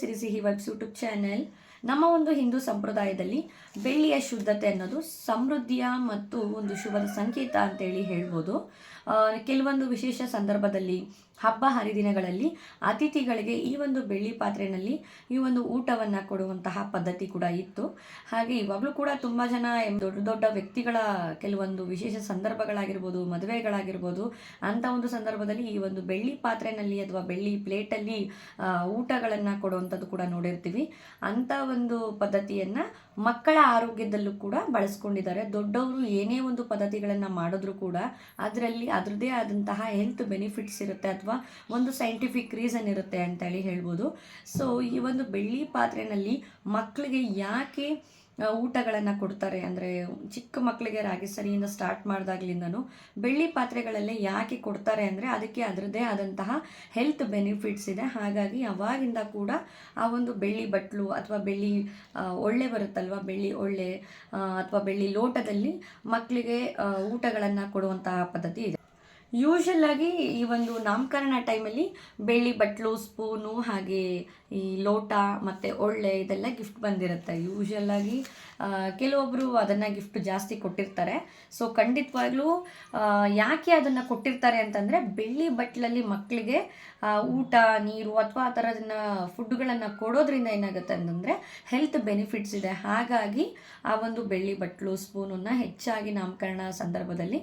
ಸಿರಿಸಿಹಿ vibes YouTube channel ನಮ್ಮ ಒಂದು ಹಿಂದೂ ಸಂಪ್ರದಾಯದಲ್ಲಿ ಬೆಳ್ಳಿಯ ಶುದ್ಧತೆ ಅನ್ನೋದು ಸಮೃದ್ಧಿಯ ಮತ್ತು ಒಂದು ಶುಭದ ಸಂಕೇತ ಅಂತೇಳಿ ಹೇಳ್ಬೋದು. ಕೆಲವೊಂದು ವಿಶೇಷ ಸಂದರ್ಭದಲ್ಲಿ, ಹಬ್ಬ ಹರಿದಿನಗಳಲ್ಲಿ ಅತಿಥಿಗಳಿಗೆ ಈ ಒಂದು ಬೆಳ್ಳಿ ಪಾತ್ರೆಯಲ್ಲಿ ಈ ಒಂದು ಊಟವನ್ನು ಕೊಡುವಂತಹ ಪದ್ಧತಿ ಕೂಡ ಇತ್ತು. ಹಾಗೆ ಇವಾಗಲೂ ಕೂಡ ತುಂಬ ಜನ ದೊಡ್ಡ ದೊಡ್ಡ ವ್ಯಕ್ತಿಗಳ ಕೆಲವೊಂದು ವಿಶೇಷ ಸಂದರ್ಭಗಳಾಗಿರ್ಬೋದು, ಮದುವೆಗಳಾಗಿರ್ಬೋದು ಅಂಥ ಒಂದು ಸಂದರ್ಭದಲ್ಲಿ ಈ ಒಂದು ಬೆಳ್ಳಿ ಪಾತ್ರೆಯಲ್ಲಿ ಅಥವಾ ಬೆಳ್ಳಿ ಪ್ಲೇಟಲ್ಲಿ ಊಟಗಳನ್ನು ಕೊಡುವಂಥದ್ದು ಕೂಡ ನೋಡಿರ್ತೀವಿ. ಅಂಥ ಒಂದು ಪದ್ಧತಿಯನ್ನು ಮಕ್ಕಳ ಆರೋಗ್ಯದಲ್ಲೂ ಕೂಡ ಬಳಸ್ಕೊಂಡಿದ್ದಾರೆ. ದೊಡ್ಡವರು ಏನೇ ಒಂದು ಪದ್ಧತಿಗಳನ್ನು ಮಾಡಿದ್ರು ಕೂಡ ಅದರಲ್ಲಿ ಅದರದೇ ಆದಂತಹ ಹೆಲ್ತ್ ಬೆನಿಫಿಟ್ಸ್ ಇರುತ್ತೆ ಅಥವಾ ಒಂದು ಸೈಂಟಿಫಿಕ್ ರೀಸನ್ ಇರುತ್ತೆ ಅಂತೇಳಿ ಹೇಳ್ಬೋದು. ಸೊ ಈ ಒಂದು ಬೆಳ್ಳಿ ಪಾತ್ರೆನಲ್ಲಿ ಮಕ್ಕಳಿಗೆ ಯಾಕೆ ಊಟಗಳನ್ನು ಕೊಡ್ತಾರೆ. ಅಂದರೆ ಚಿಕ್ಕ ಮಕ್ಕಳಿಗೆ ರಾಗಿ ಸರಿಯಿಂದ ಸ್ಟಾರ್ಟ್ ಮಾಡಿದಾಗ್ಲಿಂದನೂ ಬೆಳ್ಳಿ ಪಾತ್ರೆಗಳಲ್ಲೇ ಯಾಕೆ ಕೊಡ್ತಾರೆ ಅಂದರೆ ಅದಕ್ಕೆ ಅದರದ್ದೇ ಆದಂತಹ ಹೆಲ್ತ್ ಬೆನಿಫಿಟ್ಸ್ ಇದೆ. ಹಾಗಾಗಿ ಅವಾಗಿಂದ ಕೂಡ ಆ ಒಂದು ಬೆಳ್ಳಿ ಬಟ್ಲು ಅಥವಾ ಬೆಳ್ಳಿ ಒಳ್ಳೆ ಬರುತ್ತಲ್ವ? ಬೆಳ್ಳಿ ಒಳ್ಳೆ ಅಥವಾ ಬೆಳ್ಳಿ ಲೋಟದಲ್ಲಿ ಮಕ್ಕಳಿಗೆ ಊಟಗಳನ್ನು ಕೊಡುವಂತಹ ಪದ್ಧತಿ ಇದೆ. ಯೂಶಲ್ ಈ ಒಂದು ನಾಮಕರಣ ಟೈಮಲ್ಲಿ ಬೆಳ್ಳಿ, ಬಟ್ಲು ಸ್ಪೂನು ಹಾಗೆ ಈ ಲೋಟ ಮತ್ತು ಒಳ್ಳೆ ಇದೆಲ್ಲ ಗಿಫ್ಟ್ ಬಂದಿರುತ್ತೆ. ಯೂಶಲ್ ಕೆಲವೊಬ್ಬರು ಅದನ್ನು ಗಿಫ್ಟ್ ಜಾಸ್ತಿ ಕೊಟ್ಟಿರ್ತಾರೆ. ಸೊ ಖಂಡಿತವಾಗ್ಲೂ ಯಾಕೆ ಅದನ್ನು ಕೊಟ್ಟಿರ್ತಾರೆ ಅಂತಂದರೆ ಬೆಳ್ಳಿ, ಬಟ್ಲಲ್ಲಿ ಮಕ್ಕಳಿಗೆ ಊಟ, ನೀರು ಅಥವಾ ಆ ಥರದನ್ನ ಫುಡ್ಗಳನ್ನು ಕೊಡೋದ್ರಿಂದ ಏನಾಗುತ್ತೆ ಅಂತಂದರೆ ಹೆಲ್ತ್ ಬೆನಿಫಿಟ್ಸ್ ಇದೆ. ಹಾಗಾಗಿ ಆ ಒಂದು ಬೆಳ್ಳಿ, ಬಟ್ಲು ಸ್ಪೂನನ್ನು ಹೆಚ್ಚಾಗಿ ನಾಮಕರಣ ಸಂದರ್ಭದಲ್ಲಿ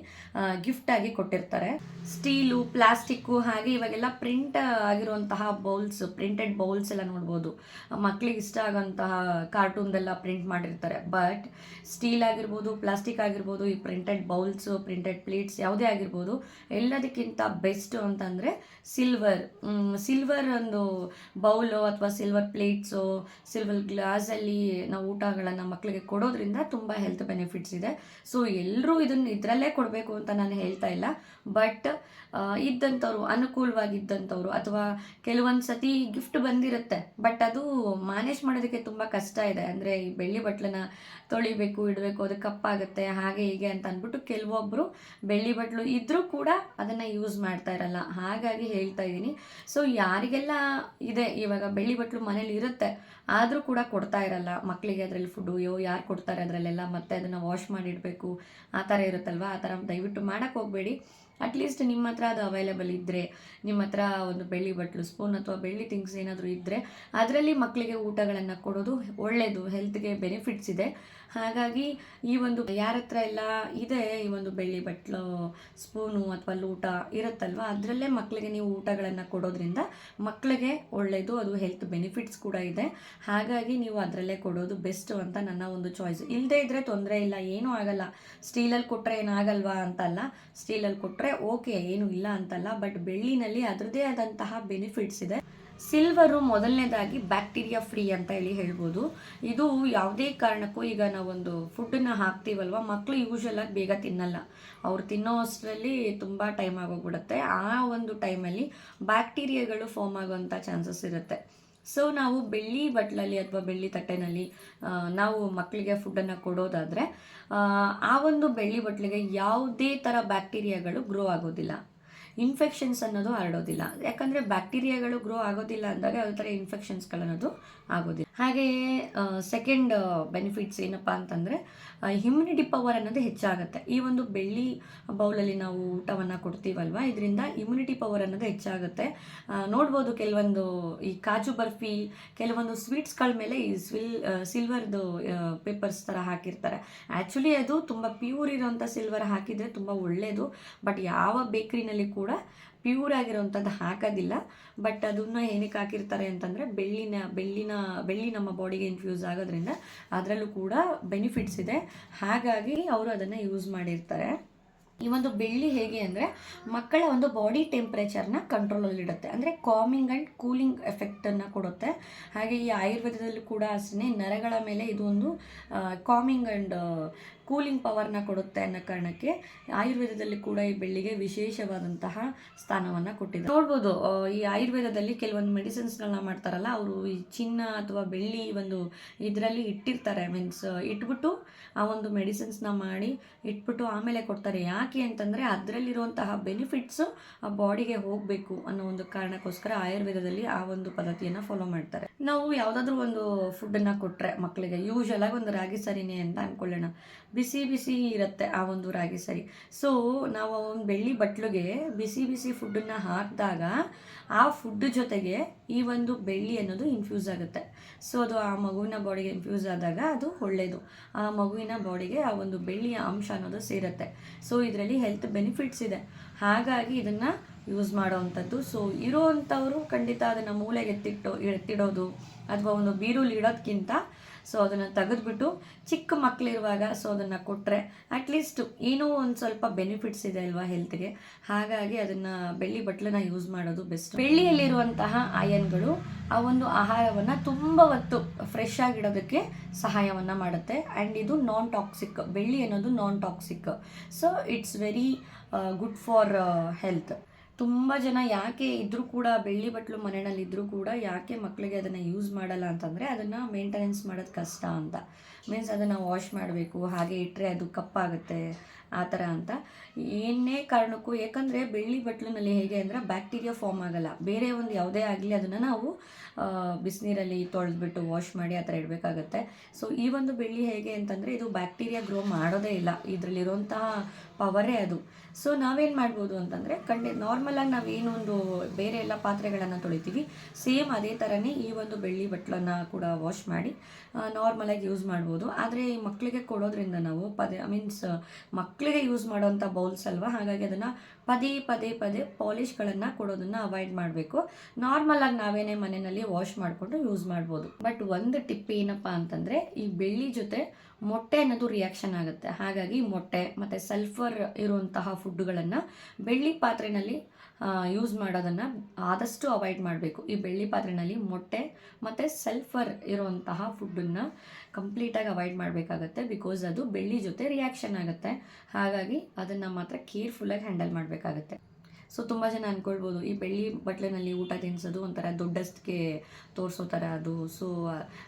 ಗಿಫ್ಟಾಗಿ ಕೊಟ್ಟಿರ್ತಾರೆ. ಸ್ಟೀಲು, ಪ್ಲಾಸ್ಟಿಕ್ಕು ಹಾಗೆ ಇವಾಗೆಲ್ಲ ಪ್ರಿಂಟ್ ಆಗಿರುವಂತಹ ಬೌಲ್ಸ್, ಪ್ರಿಂಟೆಡ್ ಬೌಲ್ಸ್ ಎಲ್ಲ ನೋಡ್ಬೋದು. ಮಕ್ಕಳಿಗೆ ಇಷ್ಟ ಆಗೋಂತಹ ಕಾರ್ಟೂನ್ದೆಲ್ಲ ಪ್ರಿಂಟ್ ಮಾಡಿರ್ತಾರೆ. ಬಟ್ ಸ್ಟೀಲ್ ಆಗಿರ್ಬೋದು ಪ್ಲಾಸ್ಟಿಕ್ ಆಗಿರ್ಬೋದು, ಈ ಪ್ರಿಂಟೆಡ್ ಬೌಲ್ಸು ಪ್ರಿಂಟೆಡ್ ಪ್ಲೇಟ್ಸ್ ಯಾವುದೇ ಆಗಿರ್ಬೋದು, ಎಲ್ಲದಕ್ಕಿಂತ ಬೆಸ್ಟ್ ಅಂತಂದರೆ ಸಿಲ್ವರ್ ಸಿಲ್ವರ್ ಒಂದು ಬೌಲು ಅಥವಾ ಸಿಲ್ವರ್ ಪ್ಲೇಟ್ಸು ಸಿಲ್ವರ್ ಗ್ಲಾಸಲ್ಲಿ ನಾವು ಊಟಗಳನ್ನು ಮಕ್ಕಳಿಗೆ ಕೊಡೋದ್ರಿಂದ ತುಂಬ ಹೆಲ್ತ್ ಬೆನಿಫಿಟ್ಸ್ ಇದೆ. ಸೊ ಎಲ್ಲರೂ ಇದನ್ನು ಇದರಲ್ಲೇ ಕೊಡಬೇಕು ಅಂತ ನಾನು ಹೇಳ್ತಾ ಇಲ್ಲ. ಬಟ್ ಇದ್ದಂಥವ್ರು, ಅನುಕೂಲವಾಗಿದ್ದಂಥವ್ರು ಅಥವಾ ಕೆಲವೊಂದು ಸತಿ ಗಿಫ್ಟ್ ಬಂದಿರುತ್ತೆ, ಬಟ್ ಅದು ಮ್ಯಾನೇಜ್ ಮಾಡೋದಕ್ಕೆ ತುಂಬ ಕಷ್ಟ ಇದೆ. ಅಂದರೆ ಈ ಬೆಳ್ಳಿ ಬಟ್ಲನ್ನ ತೊಳಿಬೇಕು, ಇಡಬೇಕು, ಅದು ಕಪ್ಪಾಗುತ್ತೆ, ಹಾಗೆ ಹೀಗೆ ಅಂತ ಅಂದ್ಬಿಟ್ಟು ಕೆಲವೊಬ್ಬರು ಬೆಳ್ಳಿ ಬಟ್ಲು ಇದ್ದರೂ ಕೂಡ ಅದನ್ನು ಯೂಸ್ ಮಾಡ್ತಾ ಇರಲ್ಲ. ಹಾಗಾಗಿ ಹೇಳ್ತಾ ಇದ್ದೀನಿ. ಸೊ ಯಾರಿಗೆಲ್ಲ ಇದೆ, ಇವಾಗ ಬೆಳ್ಳಿ ಬಟ್ಲು ಮನೇಲಿ ಇರುತ್ತೆ, ಆದರೂ ಕೂಡ ಕೊಡ್ತಾ ಇರಲ್ಲ. ಮಕ್ಕಳಿಗೆ ಅದರಲ್ಲಿ ಫುಡ್ಡು ಯೋ ಯಾರು ಕೊಡ್ತಾರೆ ಅದರಲ್ಲೆಲ್ಲ? ಮತ್ತೆ ಅದನ್ನು ವಾಶ್ ಮಾಡಿಡಬೇಕು. ಆ ಥರ ಇರುತ್ತಲ್ವ? ಆ ಥರ ದಯವಿಟ್ಟು ಮಾಡೋಕ್ಕೆ ಹೋಗಬೇಡಿ. ಅಟ್ಲೀಸ್ಟ್ ನಿಮ್ಮ ಹತ್ರ ಅದು ಅವೈಲೇಬಲ್ ಇದ್ದರೆ ನಿಮ್ಮ ಹತ್ರ ಒಂದು ಬೆಳ್ಳಿ ಬಟ್ಲು ಸ್ಪೂನ್ ಅಥವಾ ಬೆಳ್ಳಿ ಥಿಂಗ್ಸ್ ಏನಾದರೂ ಇದ್ದರೆ ಅದರಲ್ಲಿ ಮಕ್ಕಳಿಗೆ ಊಟಗಳನ್ನು ಕೊಡೋದು ಒಳ್ಳೆಯದು ಹೆಲ್ತ್ಗೆ ಬೆನಿಫಿಟ್ಸ್ ಇದೆ. ಹಾಗಾಗಿ ಈ ಒಂದು ಯಾರ ಹತ್ರ ಎಲ್ಲ ಇದೆ, ಈ ಒಂದು ಬೆಳ್ಳಿ ಬಟ್ಲು ಸ್ಪೂನು ಅಥವಾ ಲೂಟ ಇರುತ್ತಲ್ವ, ಅದರಲ್ಲೇ ಮಕ್ಕಳಿಗೆ ನೀವು ಊಟಗಳನ್ನು ಕೊಡೋದ್ರಿಂದ ಮಕ್ಕಳಿಗೆ ಒಳ್ಳೆಯದು ಅದು ಹೆಲ್ತ್ ಬೆನಿಫಿಟ್ಸ್ ಕೂಡ ಇದೆ. ಹಾಗಾಗಿ ನೀವು ಅದರಲ್ಲೇ ಕೊಡೋದು ಬೆಸ್ಟ್ ಅಂತ ನನ್ನ ಒಂದು ಚಾಯ್ಸ್ ಇಲ್ಲದೇ ಇದ್ದರೆ ತೊಂದರೆ ಇಲ್ಲ, ಏನೂ ಆಗಲ್ಲ. ಸ್ಟೀಲಲ್ಲಿ ಕೊಟ್ಟರೆ ಏನಾಗಲ್ವಾ ಅಂತಲ್ಲ ಸ್ಟೀಲಲ್ಲಿ ಕೊಟ್ಟರೆ ಓಕೆ, ಏನು ಇಲ್ಲ ಅಂತಲ್ಲ, ಬಟ್ ಬೆಳ್ಳಿನಲ್ಲಿ ಅದರದೇ ಆದಂತಹ ಬೆನಿಫಿಟ್ಸ್ ಇದೆ. ಸಿಲ್ವರು ಮೊದಲನೇದಾಗಿ ಬ್ಯಾಕ್ಟೀರಿಯಾ ಫ್ರೀ ಅಂತ ಹೇಳಿ ಹೇಳ್ಬೋದು. ಇದು ಯಾವುದೇ ಕಾರಣಕ್ಕೂ ಈಗ ನಾವೊಂದು ಫುಡ್ಡನ್ನ ಹಾಕ್ತೀವಲ್ವ ಮಕ್ಕಳು ಆಗಿ ಬೇಗ ತಿನ್ನಲ್ಲ. ಅವ್ರು ತಿನ್ನೋ ಅಷ್ಟರಲ್ಲಿ ತುಂಬ ಟೈಮ್ ಆಗೋಗ್ಬಿಡುತ್ತೆ. ಆ ಒಂದು ಟೈಮಲ್ಲಿ ಬ್ಯಾಕ್ಟೀರಿಯಾಗಳು ಫಾರ್ಮ್ ಆಗೋವಂಥ ಚಾನ್ಸಸ್ ಇರುತ್ತೆ. ಸೊ ನಾವು ಬೆಳ್ಳಿ ಬಟ್ಲಲ್ಲಿ ಅಥವಾ ಬೆಳ್ಳಿ ತಟ್ಟೆನಲ್ಲಿ ನಾವು ಮಕ್ಕಳಿಗೆ ಫುಡ್ಡನ್ನು ಕೊಡೋದಾದರೆ, ಆ ಒಂದು ಬೆಳ್ಳಿ ಬಟ್ಲಿಗೆ ಯಾವುದೇ ಥರ ಬ್ಯಾಕ್ಟೀರಿಯಾಗಳು ಗ್ರೋ ಆಗೋದಿಲ್ಲ. ಇನ್ಫೆಕ್ಷನ್ಸ್ ಅನ್ನೋದು ಹರಡೋದಿಲ್ಲ. ಯಾಕಂದರೆ ಬ್ಯಾಕ್ಟೀರಿಯಾಗಳು ಗ್ರೋ ಆಗೋದಿಲ್ಲ ಅಂದಾಗ ಯಾವ ಥರ ಇನ್ಫೆಕ್ಷನ್ಸ್ಗಳನ್ನೋದು ಆಗೋದಿಲ್ಲ. ಹಾಗೆಯೇ ಸೆಕೆಂಡ್ ಬೆನಿಫಿಟ್ಸ್ ಏನಪ್ಪ ಅಂತಂದರೆ ಇಮ್ಯುನಿಟಿ ಪವರ್ ಅನ್ನೋದು ಹೆಚ್ಚಾಗುತ್ತೆ. ಈ ಒಂದು ಬೆಳ್ಳಿ ಬೌಲಲ್ಲಿ ನಾವು ಊಟವನ್ನು ಕೊಡ್ತೀವಲ್ವ? ಇದರಿಂದ ಇಮ್ಯುನಿಟಿ ಪವರ್ ಅನ್ನೋದು ಹೆಚ್ಚಾಗುತ್ತೆ. ನೋಡ್ಬೋದು ಕೆಲವೊಂದು ಈ ಕಾಜು ಬರ್ಫಿ, ಕೆಲವೊಂದು ಸ್ವೀಟ್ಸ್ಗಳ ಮೇಲೆ ಈ ಸ್ವಿಲ್ ಸಿಲ್ವರ್ದು ಪೇಪರ್ಸ್ ಥರ ಹಾಕಿರ್ತಾರೆ. ಆ್ಯಕ್ಚುಲಿ ಅದು ತುಂಬ ಪ್ಯೂರ್ ಇರೋಂಥ ಸಿಲ್ವರ್ ಹಾಕಿದರೆ ತುಂಬ ಒಳ್ಳೆಯದು ಬಟ್ ಯಾವ ಬೇಕ್ರಿನಲ್ಲಿ ಕೂಡ ಪ್ಯೂರ್ ಆಗಿರೋವಂಥದ್ದು ಹಾಕೋದಿಲ್ಲ. ಬಟ್ ಅದನ್ನು ಏನಕ್ಕೆ ಹಾಕಿರ್ತಾರೆ ಅಂತಂದರೆ ಬೆಳ್ಳಿನ ಬೆಳ್ಳಿನ, ಬೆಳ್ಳಿ ನಮ್ಮ ಬಾಡಿಗೆ ಇನ್ಫ್ಯೂಸ್ ಆಗೋದ್ರಿಂದ ಅದರಲ್ಲೂ ಕೂಡ ಬೆನಿಫಿಟ್ಸ್ ಇದೆ. ಹಾಗಾಗಿ ಅವರು ಅದನ್ನು ಯೂಸ್ ಮಾಡಿರ್ತಾರೆ. ಈ ಒಂದು ಬೆಳ್ಳಿ ಹೇಗೆ ಅಂದರೆ ಮಕ್ಕಳ ಒಂದು ಬಾಡಿ ಟೆಂಪ್ರೇಚರ್ನ ಕಂಟ್ರೋಲಲ್ಲಿಡುತ್ತೆ ಅಂದರೆ ಕಾಮಿಂಗ್ ಆ್ಯಂಡ್ ಕೂಲಿಂಗ್ ಎಫೆಕ್ಟನ್ನು ಕೊಡುತ್ತೆ. ಹಾಗೆ ಈ ಆಯುರ್ವೇದದಲ್ಲೂ ಕೂಡ ಅಷ್ಟೇ ನರಗಳ ಮೇಲೆ ಇದೊಂದು ಕಾಮಿಂಗ್ ಆ್ಯಂಡ್ ಕೂಲಿಂಗ್ ಪವರ್ನ ಕೊಡುತ್ತೆ ಅನ್ನೋ ಕಾರಣಕ್ಕೆ ಆಯುರ್ವೇದದಲ್ಲಿ ಕೂಡ ಈ ಬೆಳ್ಳಿಗೆ ವಿಶೇಷವಾದಂತಹ ಸ್ಥಾನವನ್ನು ಕೊಟ್ಟಿದೆ ನೋಡ್ಬೋದು ಈ ಆಯುರ್ವೇದದಲ್ಲಿ ಕೆಲವೊಂದು ಮೆಡಿಸಿನ್ಸ್ಗಳನ್ನ ಮಾಡ್ತಾರಲ್ಲ, ಅವರು ಈ ಚಿನ್ನ ಅಥವಾ ಬೆಳ್ಳಿ ಒಂದು ಇದರಲ್ಲಿ ಇಟ್ಟಿರ್ತಾರೆ. ಮೀನ್ಸ್ ಇಟ್ಬಿಟ್ಟು ಆ ಒಂದು ಮೆಡಿಸಿನ್ಸ್ನ ಮಾಡಿ ಇಟ್ಬಿಟ್ಟು ಆಮೇಲೆ ಕೊಡ್ತಾರೆ. ಯಾಕೆ ಅಂತಂದರೆ ಅದರಲ್ಲಿರುವಂತಹ ಬೆನಿಫಿಟ್ಸು ಆ ಬಾಡಿಗೆ ಹೋಗಬೇಕು ಅನ್ನೋ ಒಂದು ಕಾರಣಕ್ಕೋಸ್ಕರ ಆಯುರ್ವೇದದಲ್ಲಿ ಆ ಒಂದು ಪದ್ಧತಿಯನ್ನು ಫಾಲೋ ಮಾಡ್ತಾರೆ. ನಾವು ಯಾವುದಾದ್ರೂ ಒಂದು ಫುಡ್ಡನ್ನು ಕೊಟ್ಟರೆ ಮಕ್ಕಳಿಗೆ ಆಗಿ ಒಂದು ರಾಗಿ ಸರಿನೇ ಅಂತ ಅನ್ಕೊಳ್ಳೋಣ. ಬಿಸಿ ಬಿಸಿ ಇರುತ್ತೆ ಆ ಒಂದು ರಾಗಿ ಸರಿ. ಸೊ ನಾವು ಒಂದು ಬೆಳ್ಳಿ ಬಟ್ಲಿಗೆ ಬಿಸಿ ಬಿಸಿ ಫುಡ್ಡನ್ನು ಹಾಕಿದಾಗ ಆ ಫುಡ್ ಜೊತೆಗೆ ಈ ಒಂದು ಬೆಳ್ಳಿ ಅನ್ನೋದು ಇನ್ಫ್ಯೂಸ್ ಆಗುತ್ತೆ. ಸೊ ಅದು ಆ ಮಗುವಿನ ಬಾಡಿಗೆ ಇನ್ಫ್ಯೂಸ್ ಆದಾಗ ಅದು ಒಳ್ಳೆಯದು ಆ ಮಗುವಿನ ಬಾಡಿಗೆ ಆ ಒಂದು ಬೆಳ್ಳಿಯ ಅಂಶ ಅನ್ನೋದು ಸೇರುತ್ತೆ. ಸೊ ಇದರಲ್ಲಿ ಹೆಲ್ತ್ ಬೆನಿಫಿಟ್ಸ್ ಇದೆ. ಹಾಗಾಗಿ ಇದನ್ನು ಯೂಸ್ ಮಾಡೋವಂಥದ್ದು. ಸೊ ಇರೋವಂಥವ್ರು ಖಂಡಿತ ಅದನ್ನು ಮೂಲೆಗೆ ಎತ್ತಿಟ್ಟು, ಎತ್ತಿಡೋದು ಅಥವಾ ಒಂದು ಬೀರುಲಿ ಇಡೋದಕ್ಕಿಂತ ಸೊ ಅದನ್ನು ತೆಗೆದ್ಬಿಟ್ಟು ಚಿಕ್ಕ ಮಕ್ಕಳಿರುವಾಗ ಸೊ ಅದನ್ನು ಕೊಟ್ಟರೆ ಅಟ್ಲೀಸ್ಟ್ ಏನೋ ಒಂದು ಸ್ವಲ್ಪ ಬೆನಿಫಿಟ್ಸ್ ಇದೆ ಅಲ್ವಾ ಹೆಲ್ತ್ಗೆ ಹಾಗಾಗಿ ಅದನ್ನು ಬೆಳ್ಳಿ ಬಟ್ಲನ್ನ ಯೂಸ್ ಮಾಡೋದು ಬೆಸ್ಟ್ ಬೆಳ್ಳಿಯಲ್ಲಿರುವಂತಹ ಆಯನ್ಗಳು ಆ ಒಂದು ಆಹಾರವನ್ನು ತುಂಬ ಹೊತ್ತು ಫ್ರೆಶ್ ಆಗಿಡೋದಕ್ಕೆ ಸಹಾಯವನ್ನು ಮಾಡುತ್ತೆ. ಆ್ಯಂಡ್ ಇದು ನಾನ್ ಟಾಕ್ಸಿಕ್ ಬೆಳ್ಳಿ ಅನ್ನೋದು non toxic so it's very good for health ತುಂಬ ಜನ ಯಾಕೆ ಇದ್ರೂ ಕೂಡ ಬೆಳ್ಳಿ ಬಟ್ಲು ಮನೆಯಲ್ಲಿ ಇದ್ರೂ ಕೂಡ ಯಾಕೆ ಮಕ್ಕಳಿಗೆ ಅದನ್ನು ಯೂಸ್ ಮಾಡಲ್ಲ ಅಂತಂದರೆ ಅದನ್ನು ಮೇಂಟೆನೆನ್ಸ್ ಮಾಡೋದು ಕಷ್ಟ ಅಂತ. ಮೀನ್ಸ್ ಅದನ್ನು ವಾಶ್ ಮಾಡಬೇಕು, ಹಾಗೆ ಇಟ್ಟರೆ ಅದು ಕಪ್ಪಾಗುತ್ತೆ. ಆ ಥರ ಅಂತ. ಏನೇ ಕಾರಣಕ್ಕೂ, ಏಕೆಂದರೆ ಬೆಳ್ಳಿ ಬಟ್ಲಿನಲ್ಲಿ ಹೇಗೆ ಅಂದರೆ ಬ್ಯಾಕ್ಟೀರಿಯಾ ಫಾರ್ಮ್ ಆಗಲ್ಲ. ಬೇರೆ ಒಂದು ಯಾವುದೇ ಆಗಲಿ ಅದನ್ನು ನಾವು ಬಿಸಿನೀರಲ್ಲಿ ತೊಳೆದ್ಬಿಟ್ಟು ವಾಶ್ ಮಾಡಿ ಆ ಥರ ಇಡಬೇಕಾಗತ್ತೆ. ಸೊ ಈ ಒಂದು ಬೆಳ್ಳಿ ಹೇಗೆ ಅಂತಂದರೆ ಇದು ಬ್ಯಾಕ್ಟೀರಿಯಾ ಗ್ರೋ ಮಾಡೋದೇ ಇಲ್ಲ. ಇದರಲ್ಲಿರುವಂತಹ ಪವರೇ ಅದು. ಸೊ ನಾವೇನು ಮಾಡ್ಬೋದು ಅಂತಂದರೆ ಕಂಡಿ ನಾರ್ಮಲಾಗಿ ನಾವು ಏನೊಂದು ಬೇರೆ ಎಲ್ಲ ಪಾತ್ರೆಗಳನ್ನು ತೊಳಿತೀವಿ. ಸೇಮ್ ಅದೇ ಥರನೇ ಈ ಒಂದು ಬೆಳ್ಳಿ ಬಟ್ಲನ್ನು ಕೂಡ ವಾಶ್ ಮಾಡಿ ನಾರ್ಮಲಾಗಿ ಯೂಸ್ ಮಾಡ್ಬೋದು. ಆದರೆ ಈ ಮಕ್ಕಳಿಗೆ ಕೊಡೋದ್ರಿಂದ ನಾವು ಪದೇ ಮೀನ್ಸ್ ಮಕ್ಕಳಿಗೆ ಯೂಸ್ ಮಾಡೋವಂಥ ಬೌಲ್ಸ್ ಅಲ್ವಾ? ಹಾಗಾಗಿ ಅದನ್ನು ಪದೇ ಪದೇ ಪದೇ ಪಾಲಿಷ್ಗಳನ್ನು ಕೊಡೋದನ್ನು ಅವಾಯ್ಡ್ ಮಾಡಬೇಕು. ನಾರ್ಮಲಾಗಿ ನಾವೇನೇ ಮನೆಯಲ್ಲಿ ವಾಶ್ ಮಾಡಿಕೊಂಡು ಯೂಸ್ ಮಾಡ್ಬೋದು. ಬಟ್ ಒಂದು ಟಿಪ್ ಏನಪ್ಪ ಅಂತಂದರೆ, ಈ ಬೆಳ್ಳಿ ಜೊತೆ ಮೊಟ್ಟೆ ಅನ್ನೋದು ರಿಯಾಕ್ಷನ್ ಆಗುತ್ತೆ. ಹಾಗಾಗಿ ಮೊಟ್ಟೆ ಮತ್ತು ಸಲ್ಫರ್ ಇರುವಂತಹ ಫುಡ್ಗಳನ್ನು ಬೆಳ್ಳಿ ಪಾತ್ರೆಯಲ್ಲಿ ಯೂಸ್ ಮಾಡೋದನ್ನು ಆದಷ್ಟು ಅವಾಯ್ಡ್ ಮಾಡಬೇಕು. ಈ ಬೆಳ್ಳಿ ಪಾತ್ರೆಯಲ್ಲಿ ಮೊಟ್ಟೆ ಮತ್ತು ಸಲ್ಫರ್ ಇರುವಂತಹ ಫುಡ್ಡನ್ನು ಕಂಪ್ಲೀಟಾಗಿ ಅವಾಯ್ಡ್ ಮಾಡಬೇಕಾಗತ್ತೆ ಬಿಕಾಸ್ ಅದು ಬೆಳ್ಳಿ ಜೊತೆ ರಿಯಾಕ್ಷನ್ ಆಗುತ್ತೆ. ಹಾಗಾಗಿ ಅದನ್ನು ಮಾತ್ರ ಕೇರ್ಫುಲ್ಲಾಗಿ ಹ್ಯಾಂಡಲ್ ಮಾಡಬೇಕಾಗತ್ತೆ. ಸೊ ತುಂಬ ಜನ ಅಂದ್ಕೊಳ್ಬೋದು ಈ ಬೆಳ್ಳಿ ಬಟ್ಲಿನಲ್ಲಿ ಊಟ ತಿನ್ಸೋದು ಒಂಥರ ದೊಡ್ಡಸ್ಕೆ ತೋರಿಸೋ ಥರ ಅದು. ಸೊ,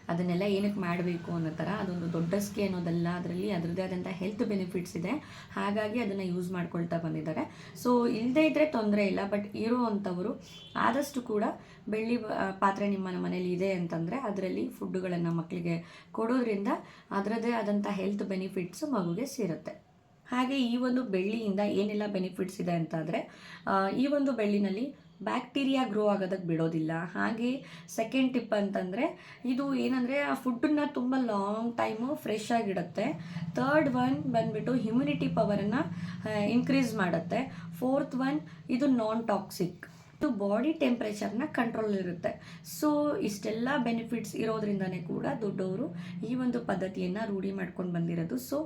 ಅದನ್ನೆಲ್ಲ ಏನಕ್ಕೆ ಮಾಡಬೇಕು ಅನ್ನೋ ಥರ ಅದೊಂದು ದೊಡ್ಡಸ್ಕೆ ಅನ್ನೋದಲ್ಲ, ಅದರಲ್ಲಿ ಅದರದ್ದೇ ಆದಂಥ ಹೆಲ್ತ್ ಬೆನಿಫಿಟ್ಸ್ ಇದೆ. ಹಾಗಾಗಿ ಅದನ್ನು ಯೂಸ್ ಮಾಡ್ಕೊಳ್ತಾ ಬಂದಿದ್ದಾರೆ. ಸೊ ಇಲ್ಲದೇ ಇದ್ದರೆ ತೊಂದರೆ ಇಲ್ಲ ಬಟ್ ಇರುವಂಥವರು ಆದಷ್ಟು ಕೂಡ ಬೆಳ್ಳಿ ಪಾತ್ರೆ ನಿಮ್ಮ ಮನೇಲಿ ಇದೆ ಅಂತಂದರೆ ಅದರಲ್ಲಿ ಫುಡ್ಡುಗಳನ್ನು ಮಕ್ಕಳಿಗೆ ಕೊಡೋದ್ರಿಂದ ಅದರದ್ದೇ ಆದಂಥ ಹೆಲ್ತ್ ಬೆನಿಫಿಟ್ಸ್ ಮಗುಗೆ ಸೇರುತ್ತೆ. ಹಾಗೆ ಈ ಒಂದು ಬೆಳ್ಳಿಯಿಂದ ಏನೆಲ್ಲ ಬೆನಿಫಿಟ್ಸ್ ಇದೆ ಅಂತಂದರೆ ಈ ಒಂದು ಬೆಳ್ಳಿನಲ್ಲಿ ಬ್ಯಾಕ್ಟೀರಿಯಾ ಗ್ರೋ ಆಗೋದಕ್ಕೆ ಬಿಡೋದಿಲ್ಲ. ಹಾಗೆ ಸೆಕೆಂಡ್ ಟಿಪ್ ಅಂತಂದರೆ, ಇದು ಏನಂದರೆ ಆ ಫುಡ್ಡನ್ನ ತುಂಬ ಲಾಂಗ್ ಟೈಮು ಫ್ರೆಶ್ ಆಗಿಡುತ್ತೆ. ತರ್ಡ್ ಒನ್ ಬಂದುಬಿಟ್ಟು ಹ್ಯುಮಿನಿಟಿ ಪವರನ್ನು ಇನ್ಕ್ರೀಸ್ ಮಾಡುತ್ತೆ. ಫೋರ್ತ್ ಒನ್ ಇದು ನಾನ್ ಟಾಕ್ಸಿಕ್ ಇದು ಬಾಡಿ ಟೆಂಪ್ರೇಚರ್ನ ಕಂಟ್ರೋಲ್ ಇರುತ್ತೆ. ಸೊ ಇಷ್ಟೆಲ್ಲ ಬೆನಿಫಿಟ್ಸ್ ಇರೋದ್ರಿಂದನೇ ಕೂಡ ದೊಡ್ಡವರು ಈ ಒಂದು ಪದ್ಧತಿಯನ್ನು ರೂಢಿ ಮಾಡ್ಕೊಂಡು ಬಂದಿರೋದು. ಸೊ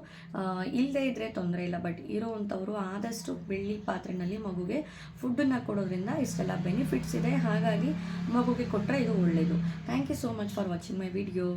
ಇಲ್ಲದೇ ಇದ್ದರೆ ತೊಂದರೆ ಇಲ್ಲ ಬಟ್ ಇರೋವಂಥವರು ಆದಷ್ಟು ಬೆಳ್ಳಿ ಪಾತ್ರೆನಲ್ಲಿ ಮಗುಗೆ ಫುಡ್ಡನ್ನು ಕೊಡೋದ್ರಿಂದ ಇಷ್ಟೆಲ್ಲ ಬೆನಿಫಿಟ್ಸ್ ಇದೆ. ಹಾಗಾಗಿ ಮಗುಗೆ ಕೊಟ್ಟರೆ ಇದು ಒಳ್ಳೆಯದು thank you so much for watching my video